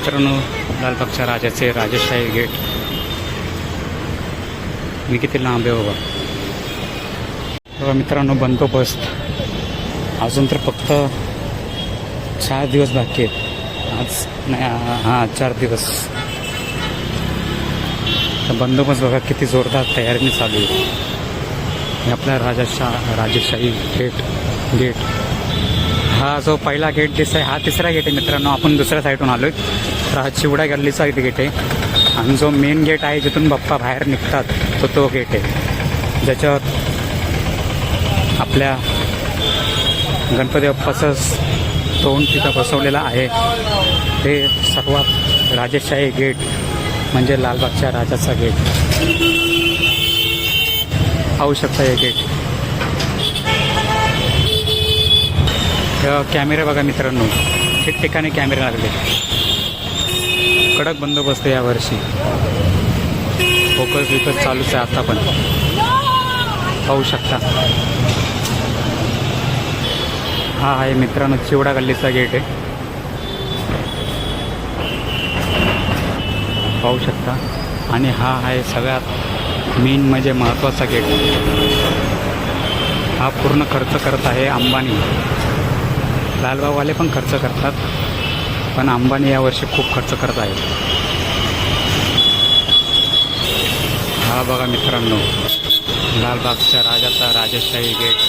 मित्रांनो लालबागच्या राजाचे राजेशाही गेट. मी किती लांब आहे बाबा? बघा मित्रांनो बंदोबस्त. अजून तर फक्त चार दिवस बाकी आहेत. आज नाही हां चार दिवस. तर बंदोबस्त बघा किती जोरदार तयारीने चालू आहे. हे आपला राजाशा राजेशाही गेट गेट. हा जो पहिला गेट दिसत आहे हा तिसरा गेट आहे मित्रांनो. आपण दुसऱ्या साईडून आलो आहे तर हा चिवडा गल्लीचा गेट आहे. आणि जो मेन गेट आहे जिथून बाप्पा बाहेर निघतात तो तो गेट आहे. ज्याच्यावर आपल्या गणपती बाप्पाचं तोंड तिथं बसवलेलं आहे. ते सर्वात राजेशाही गेट म्हणजे लालबागच्या राजाचा गेट पाहू शकता हे गेट कॅमेरे बघा मित्रांनो. ठिकठिकाणी कॅमेरे लागले. कडक बंदोबस्त आहे यावर्षी फोकस बिकस चालूच आहे आता पण. पाहू शकता. हा आहे मित्रांनो चिवडा गल्लीचा गेट आहे. पाहू शकता. आणि हा आहे सगळ्यात मेन म्हणजे महत्त्वाचा गेट. हा पूर्ण खर्च करत आहे अंबानी. लालबागवाले पण खर्च करतात. पण अंबानी यावर्षी खूप खर्च करत आहे हा बघा मित्रांनो लालबागच्या राजाचा राजशाही गेट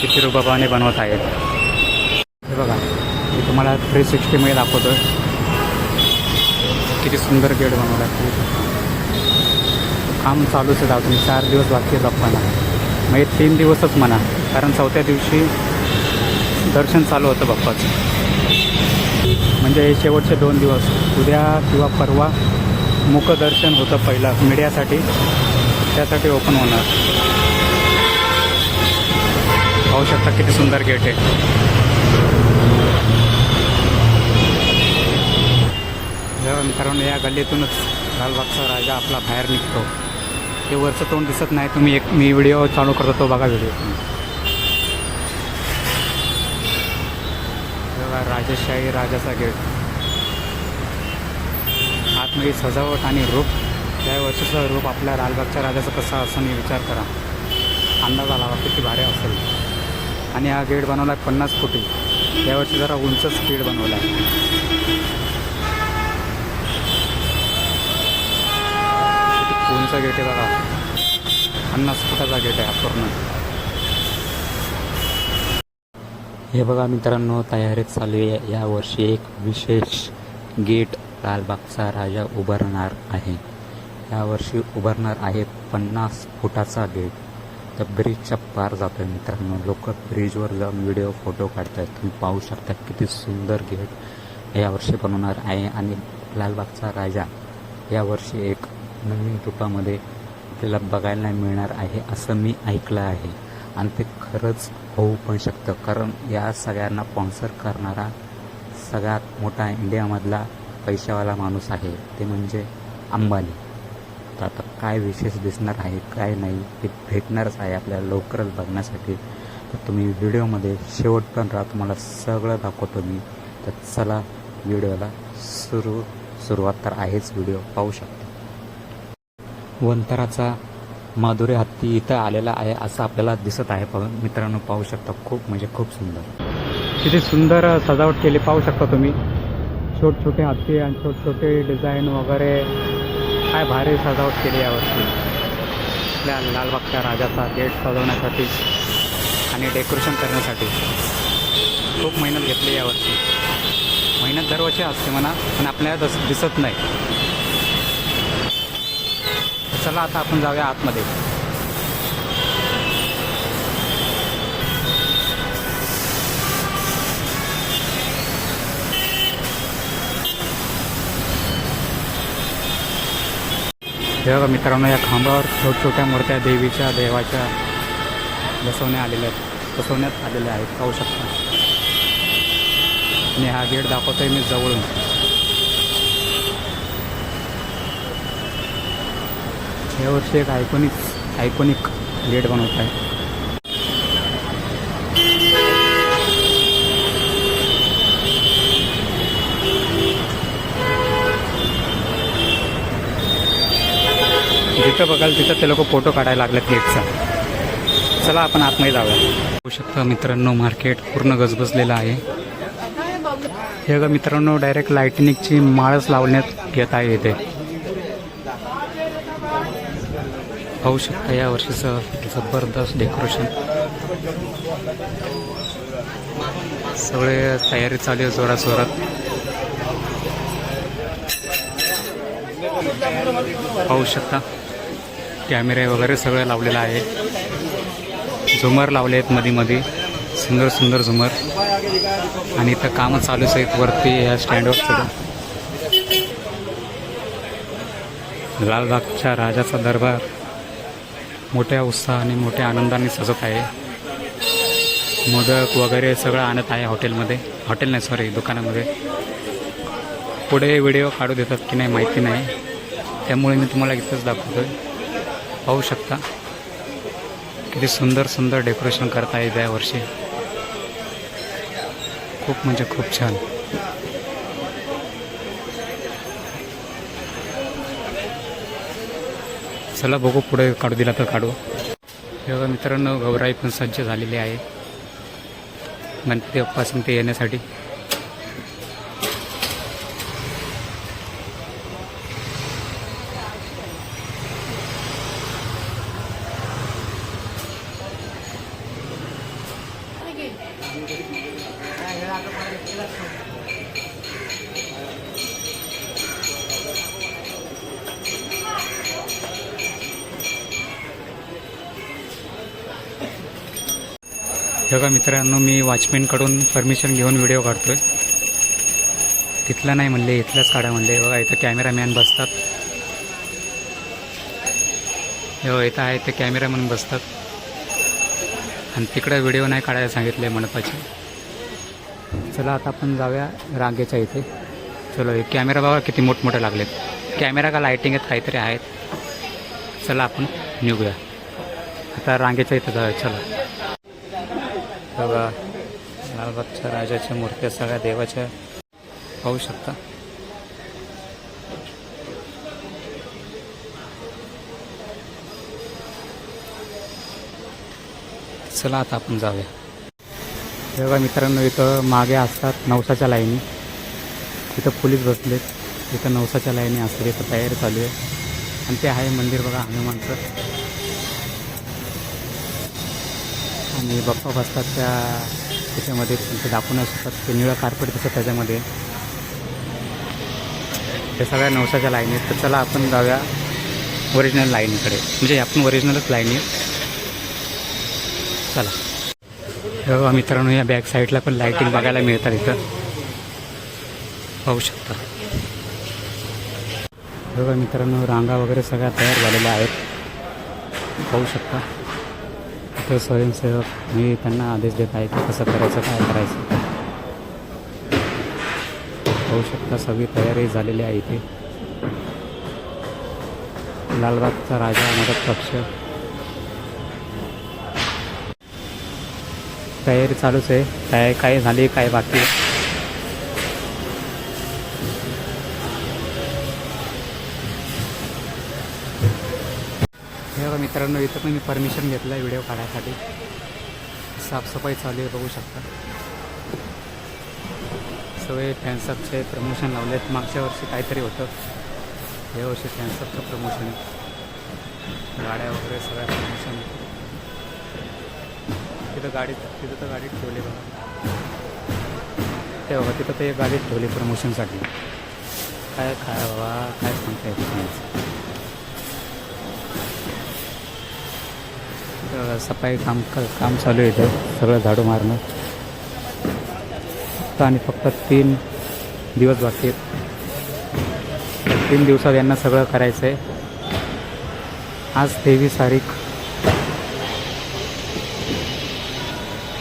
किती रुबाबाने बनवत आहेत. हे बघा मी तुम्हाला थ्री सिक्स्टीमध्ये दाखवतो किती सुंदर गेट बनवला आहे. काम चालूच आहे तुम्ही चार दिवस बाकी आहे बाप्पाला मग तीन दिवसच म्हणा. कारण चौथ्या दिवशी दर्शन चालू होतं बाप्पाचं. म्हणजे हे शेवटचे दोन दिवस उद्या किंवा परवा मुखदर्शन होतं पहिलं मीडियासाठी. त्यासाठी ओपन होणार. पाहू शकता किती सुंदर गेट आहे. कारण या गल्लीतूनच लालबागचा राजा आपला बाहेर निघतो. ते वरचं तोंड दिसत नाही तुम्ही एक मी व्हिडिओ चालू करतो तो बघा व्हिडिओ बघा राजशाही राजाचा गेट आतमध्ये सजावट आणि रूप त्या वर्षीचं रूप आपल्या लालबागच्या राजाचं कसं असं मी विचार करा. अंदाज आला किती भारी असेल. आणि हा गेट बनवला आहे पन्नास फुटी यावर्षी जरा उंचच गेट बनवला. आहे उंच गेट आहे बघा. पन्नास फुटाचा गेट आहे हा पूर्ण. हे बघा मित्रांनो तयारीत चालू आहे. यावर्षी एक विशेष गेट लालबागचा राजा उभारणार आहे. यावर्षी उभारणार आहे पन्नास फुटाचा गेट. तर ब्रिजच्या पार जातो आहे मित्रांनो. लोक ब्रिजवर जाऊन व्हिडिओ फोटो काढतात तुम्ही पाहू शकता किती सुंदर गेट यावर्षी बनवणार आहे. आणि लालबागचा राजा यावर्षी एक नवीन रूपामध्ये आपल्याला बघायला मिळणार आहे असं मी ऐकलं आहे. आणि ते खरंच होऊ पण शकतं. कारण या सगळ्यांना स्पॉन्सर करणारा सगळ्यात मोठा इंडियामधला पैशावाला माणूस आहे. ते म्हणजे अंबानी. तर आता काय विशेष दिसणार आहे काय नाही हे भेटणारच आहे आपल्याला लवकरच बघण्यासाठी. तर तुम्ही व्हिडिओमध्ये शेवट पण राहा. तुम्हाला सगळं दाखवतो मी. तर चला व्हिडिओला सुरू सुरुवात तर आहेच. व्हिडिओ पाहू शकता. वंतराचा माधुरी हत्ती इथं आलेला आहे असं आपल्याला दिसत आहे. मित्रांनो पाहू शकता खूप म्हणजे खूप सुंदर. किती सुंदर सजावट केली पाहू शकता तुम्ही. छोट छोटे हत्ती आणि छोट छोटे डिझाईन वगैरे. काय भारी सजावट केली यावरती आपल्या लालबागच्या राजाचा गेट सजवण्यासाठी आणि डेकोरेशन करण्यासाठी. खूप मेहनत घेतली यावरती मेहनत दरवर्षी असते म्हणा पण आपल्याला तसं दिसत नाही. चला आता आपण जाऊया आतमध्ये. हे बघा मित्रांनो या खांबावर छोट छोट्या मूर्त्या देवीच्या देवाच्या बसवण्यात आलेल्या आहेत. बसवण्यात आलेल्या आहेत. पाहू शकता. आणि हा गेट दाखवतोय मी जवळून. यावर्षी एक आयकॉनिक आयकॉनिक गेट बनवत आहे. जिथं बघाल तिथं ते लोक फोटो काढायला लागलेत गेटचा चला आपण आतमध्ये जाऊया. होऊ शकतं मित्रांनो मार्केट पूर्ण गजबजलेलं आहे. हे बघा मित्रांनो डायरेक्ट लायटनिकची माळच लावण्यात येत आहे इथे. पाहू शकता या वर्षीचं जबरदस्त डेकोरेशन सगळे तयारी चालू आहे जोरात जोरात पाहू शकता. कॅमेरे वगैरे सगळं लावलेलं आहे. झुमर लावले आहेत मध्ये मध्ये सुंदर सुंदर झुमर. आणि इथं कामं चालूच आहेत वरती ह्या स्टँडवर लालबागच्या राजाचा दरबार मोठ्या उत्साहाने मोठ्या आनंदाने सजत आहे. मोदक वगैरे सगळं आणत आहे हॉटेलमध्ये. हॉटेल नाही सॉरी दुकानामध्ये. पुढे व्हिडिओ काढू देतात की नाही माहिती नाही. त्यामुळे मी तुम्हाला इथंच दाखवतोय. पाहू शकता. किती सुंदर सुंदर डेकोरेशन करता येईल या वर्षी. खूप म्हणजे खूप छान. चला बघू पुढे काढू दिला तर काढू. हे मित्रांनो गौराई पण सज्ज झालेली आहे. गणपती बाप्पासून ते येण्यासाठी. हे बघा मित्रांनो मी वॉचमॅनकडून परमिशन घेऊन व्हिडिओ काढतोय. तिथला नाही म्हणले इथलाच काढा म्हणले. बघा इथं कॅमेरामॅन बसतात. हे इथं आहे ते कॅमेरामॅन बसतात. आणि तिकडं व्हिडिओ नाही काढायला सांगितले मंडपाचे चला आता आपण जाऊया रांगेच्या इथे. चलो हे कॅमेरा बघा किती मोठमोठे लागलेत. कॅमेरा का लाईटिंग आहेत काहीतरी आहेत. चला आपण निघूया. आता रांगेच्या इथं जाऊया. चला. बघा लालबागच्या राजाच्या मूर्त्या सगळ्या देवाच्या पाहू शकता. चला आता आपण जाऊया. बघा मित्रांनो इथं मागे असतात नवसाच्या लाईनी. तिथं पोलीस बसलेत. इथं नवसाच्या लाईनी असतात इथं तयारी चालू आहे. आणि ते आहे मंदिर बघा हनुमानचं. आणि बाप्पा बसतात त्या त्याच्यामध्ये तुमचे दाखवून असतात ते निळं कार्पेट दिसतं त्याच्यामध्ये. त्या सगळ्या नवसाच्या लाईन आहेत. तर चला आपण जाऊया ओरिजिनल लाईनीकडे म्हणजे आपण ओरिजिनलच लाईन आहे. चला. बघा मित्रांनो या बॅक साईडला पण लाईटिंग बघायला मिळतात इथं. पाहू शकता. बघा मित्रांनो रांगा वगैरे सगळ्या तयार झालेल्या आहेत. पाहू शकता. ते स्वयंसेवक मी त्यांना आदेश देत आहे की कसं करायचं काय करायचं. होऊ शकता सगळी तयारी झालेली आहे इथे. लालबागचा राजा मदत पक्ष. तयारी चालूच आहे. काय काय झाली काय बाकी? मित्रांनो इथं पण मी परमिशन घेतलं आहे व्हिडिओ काढायसाठी. साफसफाई चालू आहे बघू शकता. सगळे फॅन्सअपचे प्रमोशन लावले आहेत मागच्या वर्षी काहीतरी होतं. या वर्षी फॅन्सअपचं प्रमोशन गाड्या वगैरे सगळ्या प्रमोशन तिथं गाडी तिथं तर गाडी ठेवली बघा. ते बघा तिथं ते गाडीत ठेवली प्रमोशनसाठी काय खाय बाबा काय सांगता येत सफाई काम क- काम चालू आहे इथं. सगळं झाडू मारणं. फक्त आणि फक्त तीन दिवस बाकी आहेत. तीन दिवसात यांना सगळं करायचं आहे आज तेवीस तारीख.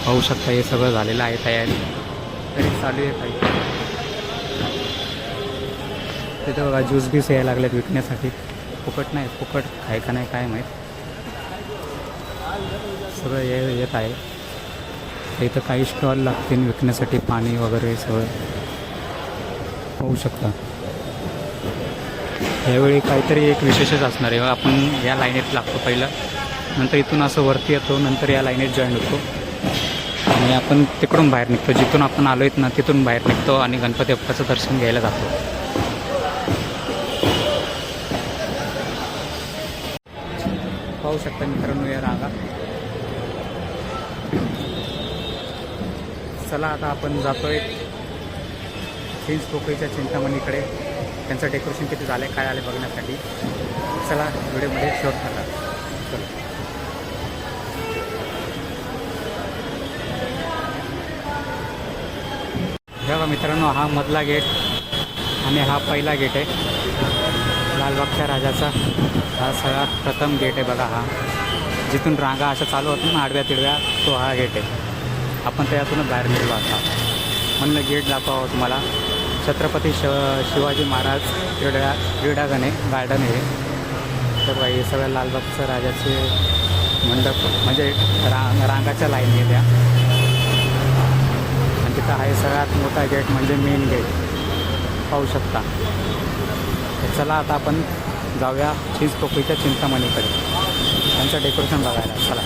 पाहू शकता हे सगळं झालेलं आहे तयारी तरी चालू आहे काही. तिथं बघा ज्यूस बीस यायला लागलेत विकण्यासाठी. फुकट नाही फुकट आहे का नाही काय माहीत. सगळं ये येत आहे. इथं काही स्टॉल लागतील विकण्यासाठी पाणी वगैरे सगळं. होऊ शकतं. यावेळी काहीतरी एक विशेषच असणार आहे. आपण या लाईनीत लागतो पहिलं. नंतर इथून असं वरती येतो नंतर या लाईनीत जॉईन होतो. आणि आपण तिकडून बाहेर निघतो. जिथून आपण आलो आहेत ना तिथून बाहेर निघतो आणि गणपती बाप्पाचं दर्शन घ्यायला जातो. पाहू शकता मित्रांनो या रागा चला आता आपण जातोय चिंच पोकळीच्या चिंतामणीकडे. त्यांचं डेकोरेशन किती झालं आहे काय आले बघण्यासाठी. चला व्हिडिओमध्ये शोध करा चला. बघा मित्रांनो हा मधला गेट आणि हा पहिला गेट आहे. लालबागच्या राजाचा. हा सगळ्यात प्रथम गेट आहे बघा हा. जिथून रांगा अशा चालू होतात ना आडव्या तिडव्या तो हा गेट आहे. आपण त्यातूनच बाहेर निघलो आता. म्हणलं गेट दाखवावं तुम्हाला. छत्रपती श शिवाजी महाराज क्रीडा क्रीडागणे गार्डन आहे तर बाई हे सगळ्या लालबागचं राजाचे मंडप म्हणजे रा रांगाच्या लाईन आहे त्या. आणि तिथं आहे सगळ्यात मोठा गेट म्हणजे मेन गेट पाहू शकता. चला आता आपण जाऊया चिंचपोकळीच्या चिंतामणीकडे. त्यांचं डेकोरेशन बघायला. चला.